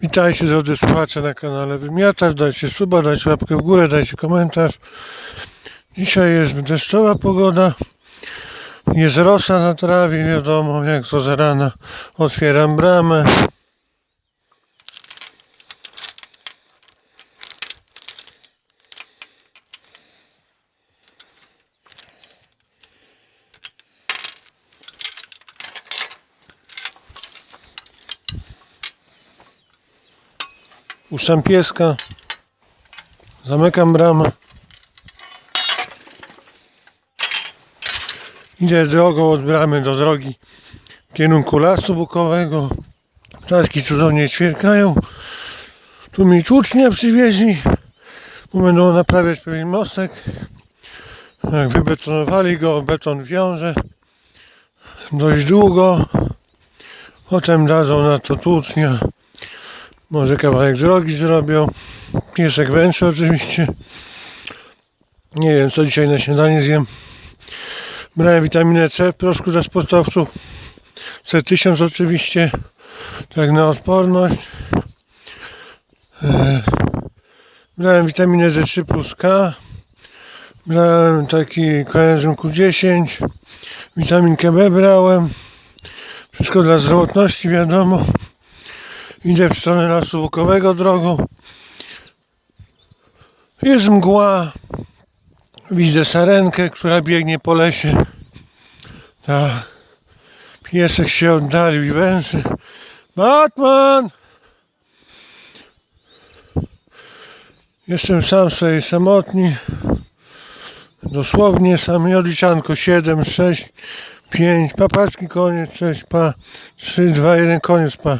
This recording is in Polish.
Witajcie drodzy słuchacze na kanale Wymiatacz. Dajcie suba, dajcie łapkę w górę, dajcie komentarz. Dzisiaj jest deszczowa pogoda. Jest rosa na trawie, wiadomo jak to za rana. Otwieram bramę. Puszczam pieska. Zamykam bramę. Idę drogą od bramy do drogi w kierunku lasu bukowego. Ptaszki cudownie ćwierkają. Tu mi tłucznia przywieźli, bo będą naprawiać pewien mostek. Jak wybetonowali go, beton wiąże dość długo. Potem dadzą na to tłucznia. Może kawałek drogi zrobią. Piesek węczy oczywiście. Nie wiem co dzisiaj na śniadanie zjem. Brałem witaminę C proszku dla sportowców. C1000 oczywiście. Tak na odporność. E, Brałem witaminę D3 plus K. Brałem taki koenzym Q10. Witaminkę B brałem. Wszystko dla zdrowotności wiadomo. Idę w stronę lasu Bukowego drogą. Jest mgła. Widzę sarenkę, która biegnie po lesie. Tak. Piesek się oddalił i węży. Batman! Jestem sam sobie samotni. Dosłownie sam i odliczanko 7, 6, 5. Papaczki koniec, 6, pa. 3, 2, 1, koniec, pa.